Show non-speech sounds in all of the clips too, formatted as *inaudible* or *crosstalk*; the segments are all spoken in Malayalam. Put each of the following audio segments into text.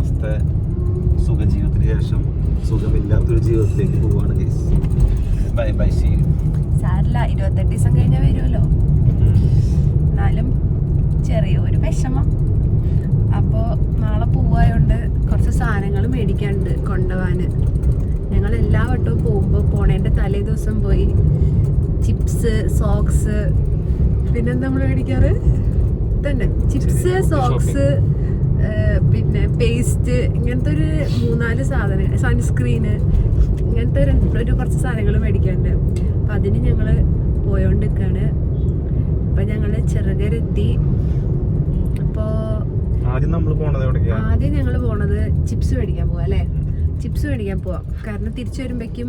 മാസത്തെ സുഖജീവിതത്തിന് ശേഷം സുഖമില്ലാത്തൊരു ജീവിതത്തിലേക്ക് പോവാണ് ഗൈസ്. ബൈ ബൈ സീ സാരില്ല ഇരുപത്തെട്ട് ദിവസം കഴിഞ്ഞാൽ വരുമല്ലോ എന്നാലും ചെറിയൊരു വിഷമം. അപ്പോൾ നാളെ പോവായോണ്ട് കുറച്ച് സാധനങ്ങൾ മേടിക്കാനുണ്ട് കൊണ്ടുപോകാൻ ഞങ്ങൾ എല്ലാ വട്ടവും പോകുമ്പോൾ പോണേന്റെ തലേ ദിവസം പോയി ചിപ്സ് സോക്സ് പിന്നെന്താ നമ്മൾ മേടിക്കാറ്? തന്നെ ചിപ്സ് സോക്സ് പിന്നെ പേസ്റ്റ് ഇങ്ങനത്തെ ഒരു മൂന്നാൽ സാധനം സൺസ്ക്രീന് ഇങ്ങനത്തെ ഒരു ഒരു കുറച്ച് സാധനങ്ങൾ മേടിക്കാനുണ്ട്. അപ്പം അതിന് ഞങ്ങൾ പോയോണ്ടിരിക്കാണ്. അപ്പം ഞങ്ങൾ ചെറുകരെത്തി. അപ്പോൾ ആദ്യം നമ്മൾ പോണത് ആദ്യം ഞങ്ങൾ പോണത് ചിപ്സ് മേടിക്കാൻ പോവാം അല്ലേ? ചിപ്സ് മേടിക്കാൻ പോവാം. കാരണം തിരിച്ചു വരുമ്പോഴേക്കും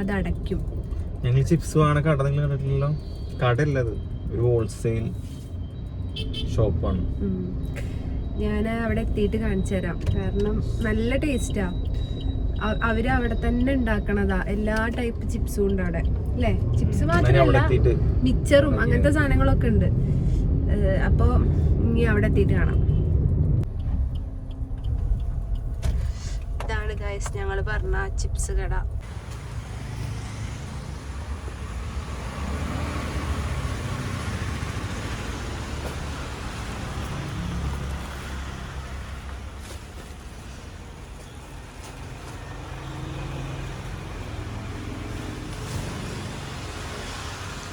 അത് അടയ്ക്കും. ഞങ്ങൾ ചിപ്സ് വാങ്ങണ കട നിങ്ങൾ കണ്ടിട്ടില്ലല്ലോ? കടയല്ലത് ഒരു ഹോൾസെയിൽ ഷോപ്പാണ് ഞാൻ അവിടെ എത്തിയിട്ട് കാണിച്ചു തരാം. കാരണം നല്ല ടേസ്റ്റാ അവർ അവിടെ തന്നെ ഉണ്ടാക്കണതാ. എല്ലാ ടൈപ്പ് ചിപ്സും ഉണ്ട് അവിടെ. അല്ലേ? ചിപ്സ് മാത്രമല്ല മിക്സറും അങ്ങനത്തെ സാധനങ്ങളൊക്കെ ഉണ്ട്. അപ്പോ അപ്പൊ ഇനി അവിടെ എത്തിയിട്ട് കാണാം. ഇതാണ് ഗൈസ് ഞങ്ങൾ പറഞ്ഞ ചിപ്സ് കട.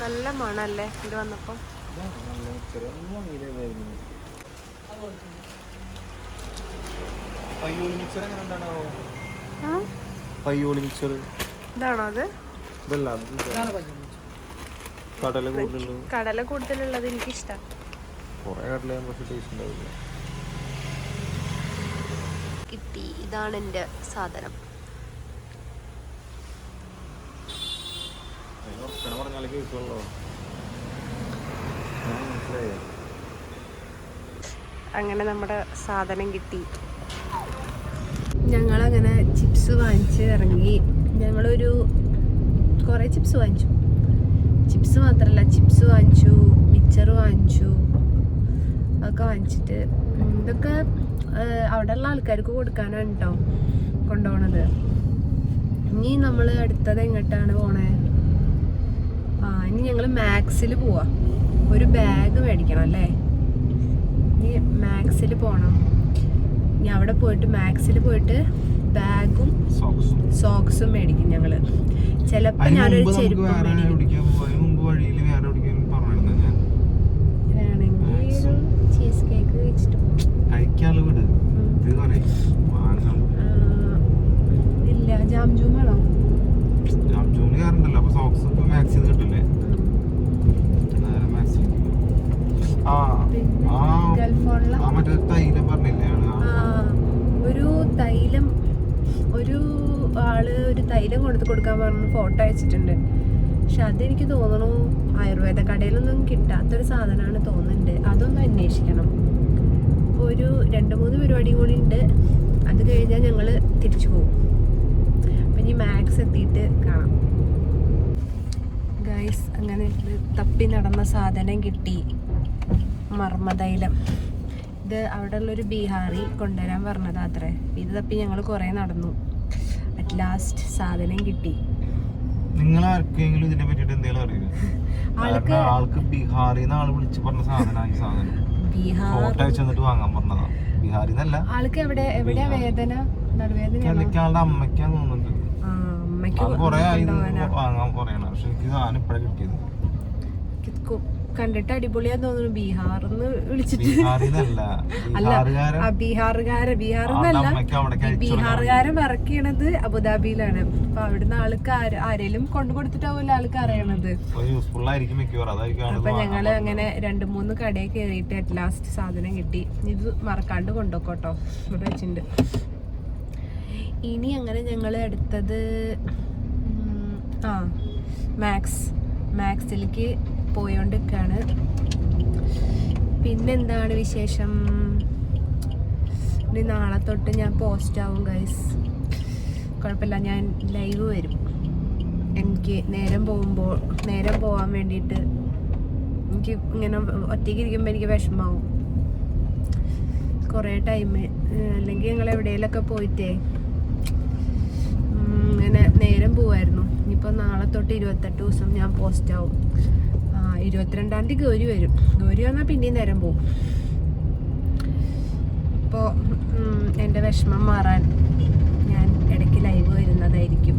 നല്ല മണല്ലേ ഇത് വന്നപ്പോ? ഇതാണോ അത്? കടല കൂടുതലുള്ള കടല കൂടുതലുള്ളത് എനിക്കിഷ്ടം. കുറെ കടല പക്ഷെ ടേസ്റ്റ് ഉണ്ടാവില്ല? കിട്ടി. ഇതാണ് എന്റെ സാധനം. ഉറക്കണ പറഞ്ഞാലേ കേൾക്കുള്ളൂ മനസ്സിലായോ അങ്ങനെ നമ്മുടെ സാധനം കിട്ടി. ഞങ്ങളങ്ങനെ ചിപ്സ് വാങ്ങിച്ച് ഇറങ്ങി ഞങ്ങളൊരു കുറേ ചിപ്സ് വാങ്ങിച്ചു. ചിപ്സ് മാത്രമല്ല ചിപ്സ് വാങ്ങിച്ചു മിച്ചർ വാങ്ങിച്ചു അതൊക്കെ വാങ്ങിച്ചിട്ട്. ഇതൊക്കെ അവിടെ അവിടെയുള്ള ആൾക്കാർക്ക് കൊടുക്കാനാണ് കേട്ടോ കൊണ്ടുപോണത്. ഇനി നമ്മൾ അടുത്തത് എങ്ങോട്ടാണ് പോണേ? ആ ഇനി ഞങ്ങൾ മാക്സിൽ പോവാ. ഒരു ബാഗ് മേടിക്കണം അല്ലേ? ഇനി മാക്സിൽ പോകണം ഇനി അവിടെ പോയിട്ട് മാക്സിൽ പോയിട്ട് ബാഗും സോക്സ് മേടിക്കും ഞങ്ങൾ ചിലപ്പോൾ ഞാനൊരു ചെരുപ്പ് ഇല്ല ജാം ജൂം വേണോ ജാം ജൂമിൽ അപ്പോൾ അപ്പൊ സോക്സ് ഒക്കെ മാക്സിൽ കിട്ടില്ലേ? ആ ആ മറ്റേ തൈലം പറഞ്ഞില്ലേ ഒരു തൈലം ഒരു ആൾ ഒരു തൈലം കൊടുത്ത് കൊടുക്കാൻ പറഞ്ഞു ഫോട്ടോ അയച്ചിട്ടുണ്ട്. പക്ഷെ അതെനിക്ക് തോന്നണു ആയുർവേദ കടയിലൊന്നും കിട്ടാത്തൊരു സാധനമാണ് തോന്നുന്നുണ്ട്. അതൊന്ന് അന്വേഷിക്കണം. ഒരു രണ്ട് മൂന്ന് പരിപാടിയും കൂടി ഉണ്ട്. അത് കഴിഞ്ഞാൽ ഞങ്ങൾ തിരിച്ചു പോകും ഇനി മാക്സ് എത്തിയിട്ട് കാണാം. ഗൈസ് അങ്ങനെ തപ്പി നടന്ന സാധനം കിട്ടി. മർമ്മതൈലം. ഇത് അവിടെ ഉള്ളൊരു ബീഹാറി കൊണ്ടുവരാൻ പറഞ്ഞതാ അത്രേ. ഇത് തപ്പി ഞങ്ങൾ കുറേ നടന്നു. അറ്റ് ലാസ്റ്റ് സാധനം കിട്ടി. നിങ്ങൾ ആർക്കെങ്കിലും ഇതിനെ പറ്റിട്ട് എന്തെങ്കിലും അറിയോ? ആൾക്ക് ആൾക്ക് വിളിച്ച് പറഞ്ഞ സാധനമാണ് ഈ സാധനം. ഫോട്ടോ അയച്ചു തന്നിട്ട് വാങ്ങാൻ പറഞ്ഞതാ. ആൾക്ക് എവിടെ എവിടെയാ വേദന? നടുവേദന ആളുടെ അമ്മയ്ക്കാന്ന് തോന്നുന്നുണ്ട്. എനിക്ക് കണ്ടിട്ട് അടിപൊളിയാന്ന് തോന്നുന്നു. ബീഹാറിന്ന് വിളിച്ചിട്ട്. *laughs* അല്ല ബീഹാറുകാരൻ. ബീഹാറിന്നല്ല. ബീഹാറുകാരൻ വർക്ക് ചെയ്യണത് അബുദാബിയിലാണ്. അപ്പൊ അവിടുന്ന് ആൾക്ക് ആര് ആരേലും കൊണ്ടു കൊടുത്തിട്ടാവില്ല ആൾക്ക് അറിയണത്. അപ്പൊ ഞങ്ങൾ അങ്ങനെ രണ്ട് മൂന്ന് കടയിൽ കയറിയിട്ട് അറ്റ് ലാസ്റ്റ് സാധനം കിട്ടി. ഇത് മറക്കാണ്ട് കൊണ്ടുപോക്കോട്ടോ. ഇവിടെ വെച്ചിട്ടുണ്ട്. ഇനി അങ്ങനെ ഞങ്ങൾ എടുത്തത് ഉം, ആ മാക്സ് മാക്സിലേക്ക് പോയോണ്ടിരിക്കാണ്. പിന്നെന്താണ് വിശേഷം? ഇനി നാളെ തൊട്ട് ഞാൻ പോസ്റ്റ് ആവും ഗൈസ് കുഴപ്പമില്ല ഞാൻ ലൈവ് വരും. എനിക്ക് നേരം പോകുമ്പോൾ നേരം പോകാൻ വേണ്ടിയിട്ട് എനിക്ക് ഇങ്ങനെ ഒറ്റയ്ക്ക് ഇരിക്കുമ്പോൾ എനിക്ക് വിഷമാവും. കുറേ ടൈം അല്ലെങ്കിൽ നിങ്ങൾ എവിടെയെങ്കിലൊക്കെ പോയിട്ടേ ഇങ്ങനെ നേരം പോവായിരുന്നു. ഇനിയിപ്പോൾ നാളെ തൊട്ട് ഇരുപത്തെട്ട് ദിവസം ഞാൻ പോസ്റ്റ് ആവും. ഇരുപത്തിരണ്ടാം തീയതി ഗൗരി വരും. ഗൗരി വന്നാൽ പിന്നെയും നേരം പോവും. ഇപ്പോൾ എന്റെ വിഷമം മാറാൻ ഞാൻ ഇടയ്ക്ക് ലൈവ് വരുന്നതായിരിക്കും.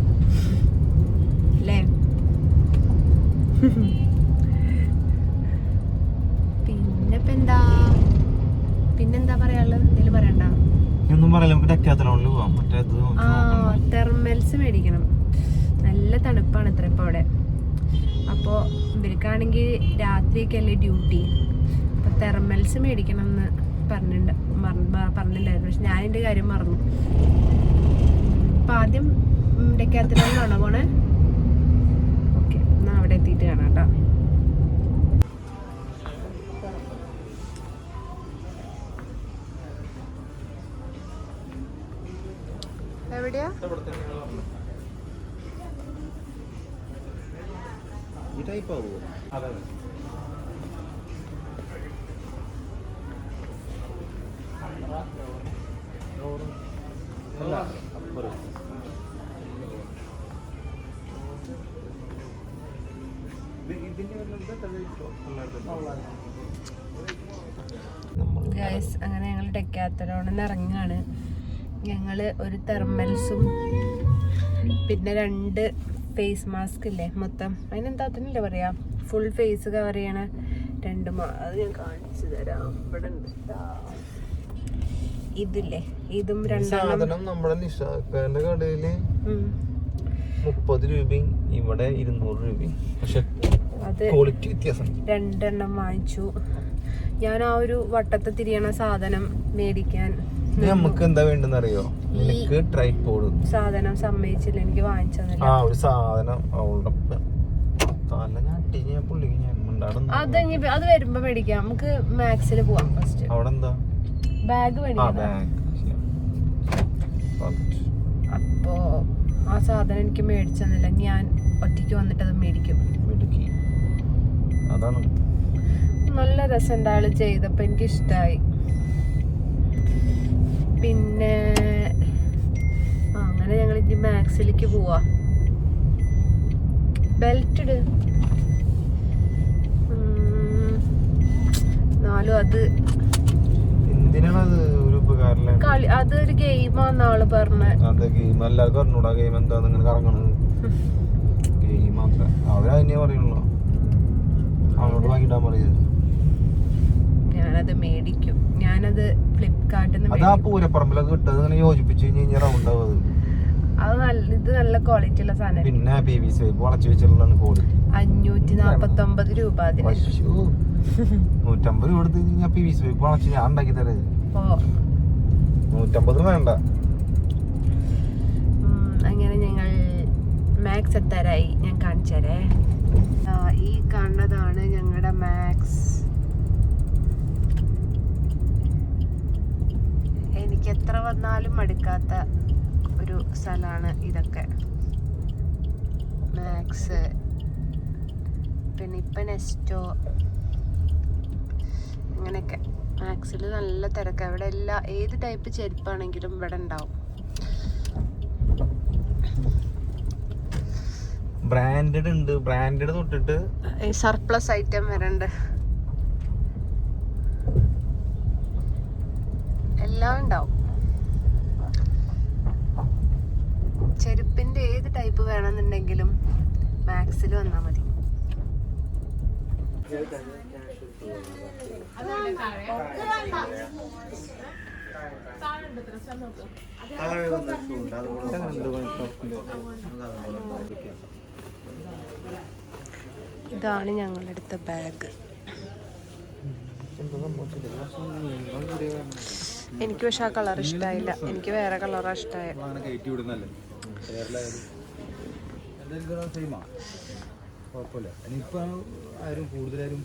അല്ലേ *laughs* പിന്നെ ഇപ്പം എന്താ പിന്നെന്താ പറയാനുള്ളത്? ഒന്നും പറയില്ല. നമുക്ക് ഡെക്കാത്തലോണിൽ പോവാം. മറ്റേത് തെർമൽസ് മേടിക്കണം. നല്ല തണുപ്പാണ് ഇത്ര ഇപ്പോൾ അവിടെ. അപ്പോൾ ഇവർക്കാണെങ്കിൽ രാത്രിയൊക്കെ അല്ലേ ഡ്യൂട്ടി അപ്പോൾ തെർമൽസ് മേടിക്കണം എന്ന് പറഞ്ഞിട്ടുണ്ട് പറഞ്ഞിട്ടുണ്ടായിരുന്നു പക്ഷെ ഞാൻ എന്റെ കാര്യം മറന്നു. അപ്പം ആദ്യം ഡെക്കാത്തലോണിലാണോ പോണേ? എവിടെയാ? ഈ ടൈപ്പ് ആവുമോ അതെ. അല്ല അപ്പുറം ഗൈസ് അങ്ങനെ ഞങ്ങൾ ഡെക്കാത്തലോണെന്ന് ഇറങ്ങാണ് ഞങ്ങൾ ഒരു തെർമൽസും പിന്നെ രണ്ട് ഫേസ് മാസ്ക് ഇല്ലേ മൊത്തം. അതിനെന്താ അതിനല്ലേ പറയാ? ഫുൾ ഫേസ് കവർ ചെയ്യണ രണ്ട് അത് ഞാൻ കാണിച്ചു തരാം. ഇവിടെ ഇതില്ലേ? ഇതും രണ്ടാമതും നമ്മുടെ നിഷാക്കാരന്റെ കടയിൽ. മുപ്പത് രൂപയും ഇവിടെ ഇരുന്നൂറ് രൂപയും. പക്ഷെ അത് ക്വാളിറ്റി വ്യത്യാസം. രണ്ടെണ്ണം വാങ്ങിച്ചു. ഞാൻ ആ ഒരു വട്ടത്ത് തിരിയണ സാധനം മേടിക്കാൻ. നമുക്ക് എന്താ വേണ്ടെന്ന് അറിയോ നിനക്ക് ട്രൈപോഡ് സാധനം സമ്മതിച്ചില്ല എനിക്ക് വാങ്ങിച്ചു ആ ഒരു സാധനം അവളുടെ തല ഞാൻ പുള്ളിക്ക് ഞാൻ. അത് അത് വരുമ്പോ മേടിക്കാം. നമുക്ക് മാക്സിൽ പോവാം ഫസ്റ്റ് അവിടെ എന്താ ബാഗ് മേടിക്കാം അപ്പോ ആ സാധനം എനിക്ക് മേടിച്ചെന്നില്ല ഞാൻ ഒറ്റയ്ക്ക് വന്നിട്ട് അത് മേടിക്കും. അതാണ്. നല്ല രസം ആൾ ചെയ്തപ്പോ. എനിക്ക് ഇഷ്ടമായി പിന്നെ അങ്ങനെ ഞങ്ങൾ ഇനി മാക്സിലേക്ക് പോവാ. ബെൽറ്റ് ഇട്. എന്നാലും അത് കളി അതൊരു ഗെയിമാന്ന് ആൾ പറഞ്ഞ. ഗെയിം എല്ലാവർക്കും അറിഞ്ഞൂടാ ഗെയിം എന്താന്ന് ഇങ്ങനെ കറങ്ങണത്. ഗെയിം മാത്രം. അവരതിനെ പറയുള്ളൂ. അവനോട് വാങ്ങിട്ടാൻ പറയുന്നത് ഞാനത് മേടിക്കും. ഞാനത് ഫ്ലിപ്കാർട്ടിൽ നിന്ന് അത് യോജിപ്പിച്ച് ഇത് നല്ല ക്വാളിറ്റി ഉള്ള സാധനം പിന്നെ പി വി സി വളച്ചു വെച്ചിട്ടുള്ള ക്വാളിറ്റി അഞ്ഞൂറ്റി നാപ്പത്തി ഒമ്പത് രൂപ അതിന്. നൂറ്റമ്പത് രൂപ എടുത്ത് കഴിഞ്ഞാൽ പി വി സി വളച്ചു ഞാൻ ഉണ്ടാക്കി തരേ. നൂറ്റമ്പത് വേണ്ട. അങ്ങനെ ഞങ്ങൾ മാക്സ് എത്താറായി. ഞാൻ കാണിച്ചു തരേ ഈ കാണുന്നതാണ് ഞങ്ങളുടെ മാക്സ് എനിക്ക് എത്ര വന്നാലും മടുക്കാത്ത ഒരു സ്ഥലമാണ് ഇതൊക്കെ. മാക്സ് പിന്നെ ഇപ്പം നെസ്റ്റോ അങ്ങനെയൊക്കെ മാക്സിൽ നല്ല തിരക്ക്. അവിടെ എല്ലാ ഏത് ടൈപ്പ് ചെരുപ്പാണെങ്കിലും ഇവിടെ ഉണ്ടാവും. ബ്രാൻഡഡ് ഉണ്ട്. ബ്രാൻഡഡ് തൊട്ടിട്ട് സർപ്ലസ് ഐറ്റം വരണ്ട്. എല്ലാം ഉണ്ടാവും. ചെരുപ്പിന്റെ ഏത് ടൈപ്പ് വേണമെന്നുണ്ടെങ്കിലും മാക്സിൽ വന്നാൽ മതി. ഇതാണ് ഞങ്ങളെടുത്ത ബാഗ് എനിക്ക് പക്ഷെ ആ കളർ ഇഷ്ടമായില്ല എനിക്ക് വേറെ കളറാണ് ഇഷ്ടമായ കുഴപ്പമില്ല. ആരും കൂടുതലാരും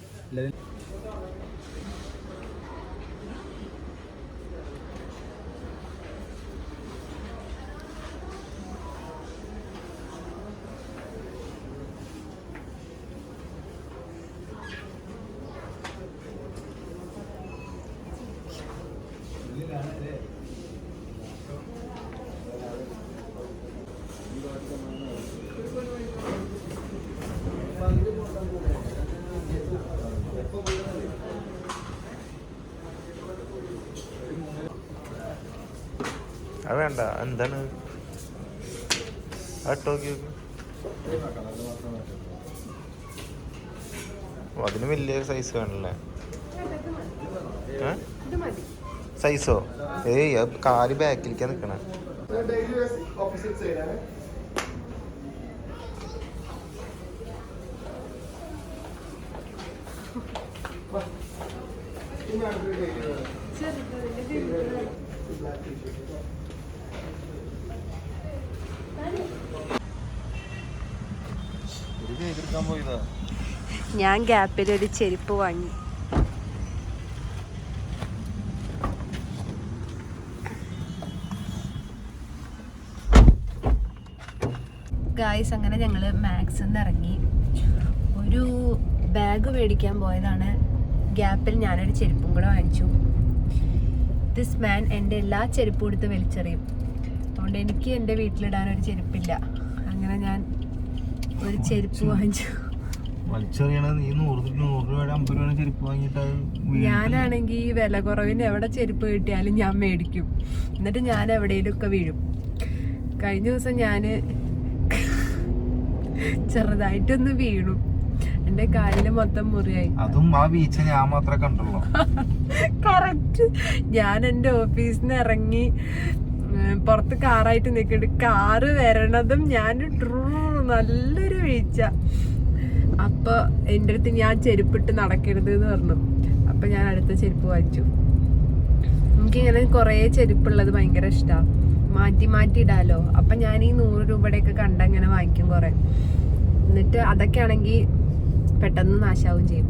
അത് വേണ്ട. എന്താണ്? അതിന് വലിയ സൈസ് വേണല്ലേ? സൈസോ ഏയ് അത് കാൽ ബാക്കിലേക്കാ നിക്കണേ. ചെറുതായിട്ട് ഞാൻ ഗ്യാപ്പിൽ ഒരു ചെരുപ്പ് വാങ്ങി. ഗായ്സ് അങ്ങനെ ഞങ്ങൾ മാക്സിൽ നിന്ന് ഇറങ്ങി. ഒരു ബാഗ് മേടിക്കാൻ പോയതാണ്. ഗ്യാപ്പിൽ ഞാനൊരു ചെരുപ്പും കൂടെ വാങ്ങിച്ചു. ദിസ് മാൻ എന്റെ എല്ലാ ചെരുപ്പും എടുത്ത് വലിച്ചെറിയും. അതുകൊണ്ട് എനിക്ക് എന്റെ വീട്ടിലിടാൻ ഒരു ചെരുപ്പില്ല. അങ്ങനെ ഞാൻ ഒരു ചെരുപ്പ് വാങ്ങിച്ചു. ഞാനാണെങ്കിൽ വില കുറവിന് എവിടെ ചെരുപ്പ് കിട്ടിയാലും ഞാൻ മേടിക്കും. എന്നിട്ട് ഞാൻ എവിടെയെങ്കിലും ഒക്കെ വീഴും. കഴിഞ്ഞ ദിവസം ഞാൻ ചെറുതായിട്ടൊന്ന് വീണു. എന്റെ കാലിൽ മൊത്തം മുറിയായി. അതും ആ ബീച്ച് ഞാൻ മാത്രമേ കണ്ടുള്ളൂ. *laughs* കറക്റ്റ് ഞാൻ എന്റെ ഓഫീസിൽ നിന്ന് ഇറങ്ങി പുറത്ത് കാറായിട്ട് നിൽക്കുന്നുണ്ട് കാറ് വരണതും ഞാൻ ട്രൂ നല്ലൊരു വീഴ്ച. അപ്പൊ എന്റെ അടുത്ത് ഞാൻ ചെരുപ്പിട്ട് നടക്കരുത് എന്ന് പറഞ്ഞു. അപ്പൊ ഞാൻ അടുത്ത ചെരുപ്പ് വായിച്ചു എനിക്കിങ്ങനെ കുറേ ചെരുപ്പുള്ളത് ഭയങ്കര ഇഷ്ടമാണ് മാറ്റി മാറ്റി ഇടാലോ. അപ്പൊ ഞാൻ ഈ നൂറ് രൂപയുടെയൊക്കെ കണ്ട അങ്ങനെ വാങ്ങിക്കും കൊറേ. എന്നിട്ട് അതൊക്കെ ആണെങ്കിൽ പെട്ടെന്ന് നാശാവും ചെയ്യും.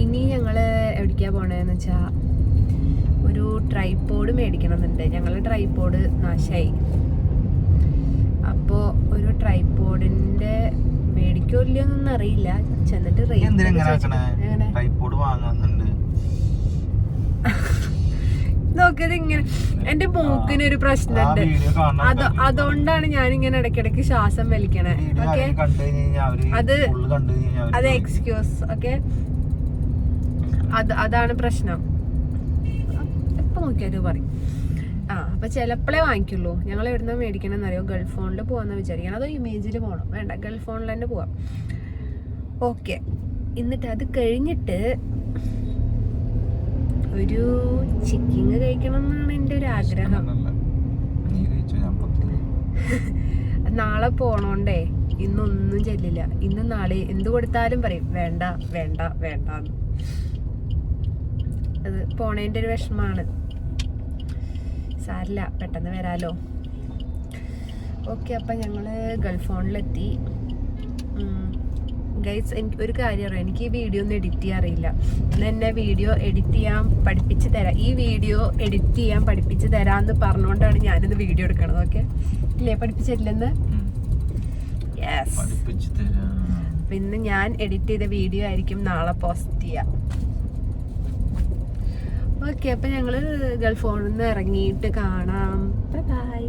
ഇനി ഞങ്ങൾ എവിടേക്കാ പോണേന്ന് വെച്ചാ ഒരു ട്രൈപോഡ് മേടിക്കണമെന്നുണ്ട് ഞങ്ങൾ ട്രൈപോഡ് നാശമായി അപ്പോ ഒരു ട്രൈപോഡിന്റെ മേടിക്കോ ഇല്ലയോ എന്നൊന്നും അറിയില്ല. ചെന്നിട്ട് വാങ്ങുന്നുണ്ട്. നോക്കിയത് ഇങ്ങനെ. എന്റെ മൂക്കിന് ഒരു പ്രശ്നമുണ്ട് അത് അതുകൊണ്ടാണ് ഞാൻ ഇങ്ങനെ ഇടയ്ക്കിടയ്ക്ക് ശ്വാസം വലിക്കണേ. ഓക്കെ അത് അത് എക്സ്ക്യൂസ് ഓക്കെ അത് അതാണ് പ്രശ്നം. എപ്പോ നോക്കിയാലും പറയും. ആ അപ്പൊ ചിലപ്പോഴേ വാങ്ങിക്കുള്ളൂ. ഞങ്ങൾ എവിടുന്ന മേടിക്കണമെന്ന് അറിയോ ഗൾഫ് ഫോണിൽ പോകാമെന്ന് വിചാരിക്കണം. അതോ ഇമേജിൽ പോകണം വേണ്ട ഗൾഫ് ഫോണിൽ തന്നെ പോവാം. ഓക്കെ. എന്നിട്ട് അത് കഴിഞ്ഞിട്ട് ഒരു ചിക്കിങ് കഴിക്കണം എന്നാണ് എന്റെ ഒരു ആഗ്രഹം. *laughs* നാളെ പോണോണ്ടേ ഇന്നൊന്നും ചെല്ലില്ല. ഇന്ന് നാളെ എന്ത് കൊടുത്താലും പറയും വേണ്ട വേണ്ട വേണ്ട അത് പോണേന്റെ ഒരു വിഷമാണ്. സാരില്ല പെട്ടെന്ന് വരാലോ. ഓക്കെ അപ്പം ഞങ്ങൾ ഗൾഫ് ഫോണിലെത്തി ഗൈസ് എനിക്ക് ഒരു കാര്യം അറിയാം? എനിക്ക് ഈ വീഡിയോ ഒന്നും എഡിറ്റ് ചെയ്യാൻ അറിയില്ല. ഇന്ന് എന്നെ വീഡിയോ എഡിറ്റ് ചെയ്യാൻ പഠിപ്പിച്ച് തരാം ഈ വീഡിയോ എഡിറ്റ് ചെയ്യാൻ പഠിപ്പിച്ച് തരാമെന്ന് പറഞ്ഞുകൊണ്ടാണ് ഞാനിന്ന് വീഡിയോ എടുക്കണത് ഓക്കെ ഇല്ലേ? പഠിപ്പിച്ചിട്ടില്ലെന്ന് പിന്നെ യെസ് ഞാൻ എഡിറ്റ് ചെയ്ത വീഡിയോ ആയിരിക്കും നാളെ പോസ്റ്റ് ചെയ്യാം. ഓക്കെ അപ്പൊ ഞങ്ങൾ ഗൾഫ് ഫോണിൽ നിന്ന് ഇറങ്ങിയിട്ട് കാണാം. ബൈ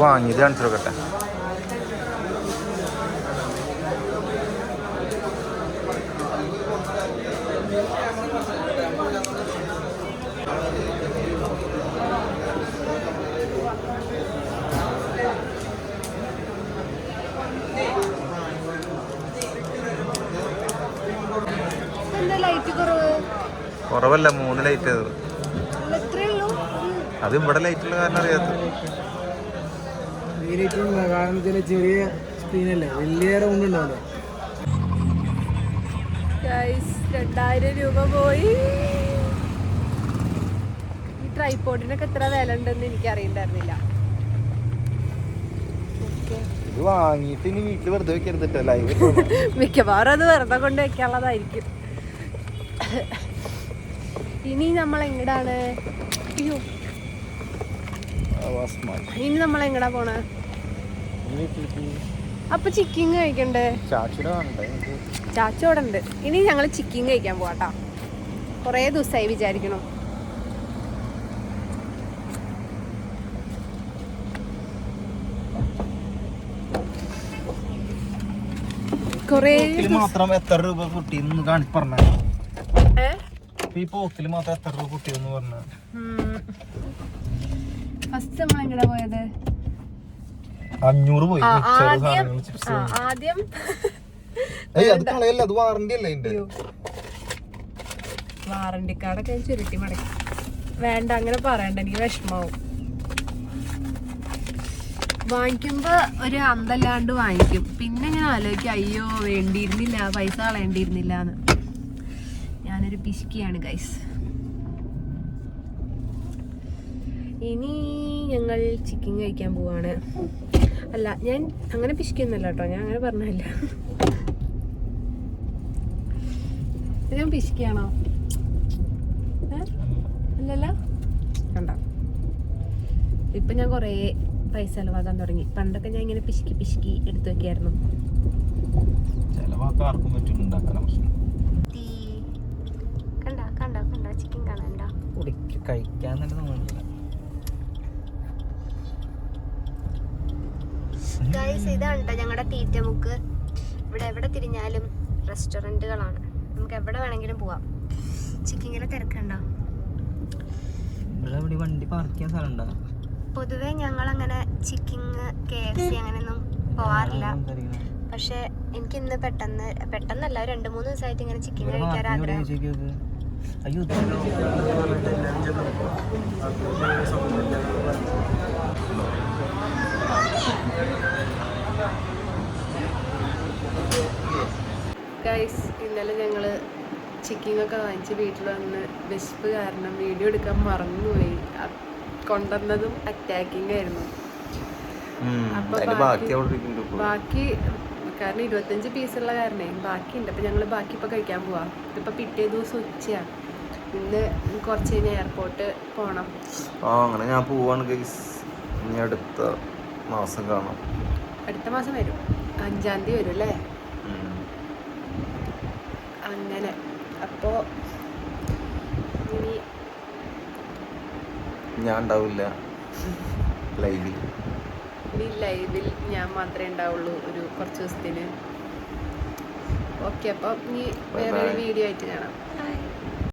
വാങ്ങിയത് കാണിച്ചു നോക്കട്ടെ എന്താ ലൈറ്റ് കുറവ് കുറവല്ല മൂന്ന് ലൈറ്റ് അത് അത് ഇവിടെ ലൈറ്റുള്ള കാരണം അറിയാത്ത കാരണം ചില ചെറിയ സ്ക്രീനല്ലേ വലിയ റൗണ്ട് ഉണ്ടാവില്ല. ഗൈസ് രണ്ടായിരം രൂപ പോയി. ഈ ട്രൈപോഡിനൊക്കെ എത്ര വില ഉണ്ടെന്ന് എനിക്ക് അറിയണ്ടായിരുന്നില്ല. ഓക്കെ ഇത് വാങ്ങിയിട്ട് ഇനി വീട്ടിൽ വെറുതെ *laughs* മിക്കവാറും അത് വെറുതെ കൊണ്ട് വെക്കാനുള്ളതായിരിക്കും. ഇനി നമ്മൾ എങ്ങടാണ്? അയ്യോ. ഇനി നമ്മൾ എങ്ങടാ പോണേ? അപ്പൊ ചിക്കിങ് കഴിക്കണ്ടേ? ചാച്ചിയുടെ കാണണ്ടേ ചാച്ചോടെ ഉണ്ട്. ഇനി ഞങ്ങൾ ചിക്കിങ് കഴിക്കാൻ പോവാട്ടാ കൊറേ ദിവസമായി വിചാരിക്കണം. കൊറേ മാത്രം എത്ര രൂപ കിട്ടി പറഞ്ഞു ഈ പോക്കിൽ മാത്രം എത്ര രൂപ കുട്ടിയെന്ന് പറഞ്ഞ. ഫസ്റ്റ് നമ്മൾ എങ്ങനെ പോയത്? അഞ്ഞൂറ് പോയി. ആദ്യം ഏയ് അത് കളയല്ല അത് വാറണ്ടി അല്ലേ ഇതിന്റെ? വാറണ്ടി കാർഡൊക്കെ ഞാൻ ചുരുട്ടി മടക്കി. വേണ്ട അങ്ങനെ പറയണ്ട എനിക്ക് വിഷമാവും. വാങ്ങിക്കുമ്പോ ഒരു അന്തല്ലാണ്ട് വാങ്ങിക്കും. പിന്നെ ഞാൻ ആലോചിക്കും അയ്യോ വേണ്ടിയിരുന്നില്ല പൈസ കളയേണ്ടിയിരുന്നില്ല എന്ന് ഞാനൊരു പിശുക്കിയാണ് ഗൈസ് ഇനി ഞങ്ങൾ ചിക്കൻ കഴിക്കാൻ പോവാണ്. അല്ല ഞാൻ അങ്ങനെ പിശുക്കൊന്നുമല്ല കേട്ടോ. ഞാൻ അങ്ങനെ പറഞ്ഞല്ല ഞാൻ പിശുക്കിയാണോ? ഏ? അല്ലല്ലോ? കണ്ടോ? ഇപ്പൊ ഞാൻ കുറേ പൈസ ചെലവാക്കാൻ തുടങ്ങി. പണ്ടൊക്കെ ഞാൻ ഇങ്ങനെ പിശുക്കി പിശുക്കി എടുത്തു വെക്കായിരുന്നു. ചിലവാക്കാൻ ആർക്കും പ്രശ്നം കണ്ട കണ്ട ചിക്കൻ കാണണ്ട കുടിക്ക് കഴിക്കാൻ തന്നെ തോന്നുന്നില്ല ഗൈസ് ഇതാണ് കേട്ടോ ഞങ്ങളുടെ തീറ്റമുക്ക് ഇവിടെ എവിടെ തിരിഞ്ഞാലും റെസ്റ്റോറന്റുകളാണ്. നമുക്ക് എവിടെ വേണമെങ്കിലും പോവാം. ചിക്കിങ്ങിലെ തിരക്കുണ്ടോ? ഇവിടെ വണ്ടി പാർക്ക് ചെയ്യാൻ സ്ഥലമുണ്ടോ? പൊതുവേ ഞങ്ങൾ അങ്ങനെ ചിക്കിങ് കെ എഫ് സി അങ്ങനെയൊന്നും പോവാറില്ല. പക്ഷെ എനിക്ക് ഇന്ന് പെട്ടെന്ന് പെട്ടെന്നല്ല രണ്ട് മൂന്ന് ദിവസമായിട്ട് ഇങ്ങനെ ചിക്കൻ കഴിക്കാൻ ആഗ്രഹം. അയ്യോ ഗൈസ് ഇന്നലെ ഞങ്ങൾ ചിക്കിങ്ങൊക്കെ ഒക്കെ വാങ്ങിച്ച് വീട്ടിൽ വന്ന് വിശപ്പ് കാരണം വീഡിയോ എടുക്കാൻ മറന്നുപോയി. കൊണ്ടുവന്നതും അറ്റാക്കിംഗ് ആയിരുന്നു. അപ്പൊ ബാക്കി- കാരണം ഇരുപത്തഞ്ച് പീസുള്ള കാരണേ. ബാക്കിയുണ്ട്. അപ്പൊ ഞങ്ങൾ ബാക്കി ഇപ്പൊ കഴിക്കാൻ പോവാ. ഇതിപ്പോ പിറ്റേ ദിവസം ഉച്ചയാണ് ഇന്ന് കുറച്ച് കഴിഞ്ഞ് എയർപോർട്ട് പോകണം ആ അങ്ങനെ ഞാൻ പോവാണ് ഗൈസ് ഇനി അടുത്ത മാസം കാണാം. അടുത്ത മാസം വരും. അഞ്ചാം തീയതി വരും അല്ലേ. അങ്ങനെ. അപ്പോൾ ഇനി ഞാൻ ഉണ്ടാവില്ല. ലൈവിൽ ഇനി ലൈവിൽ ഞാൻ മാത്രമേ ഉണ്ടാവുള്ളൂ ഒരു കുറച്ച് ദിവസത്തിന്. ഓക്കെ അപ്പോൾ ഇനി വേറെ വീഡിയോ ആയിട്ട് കാണാം.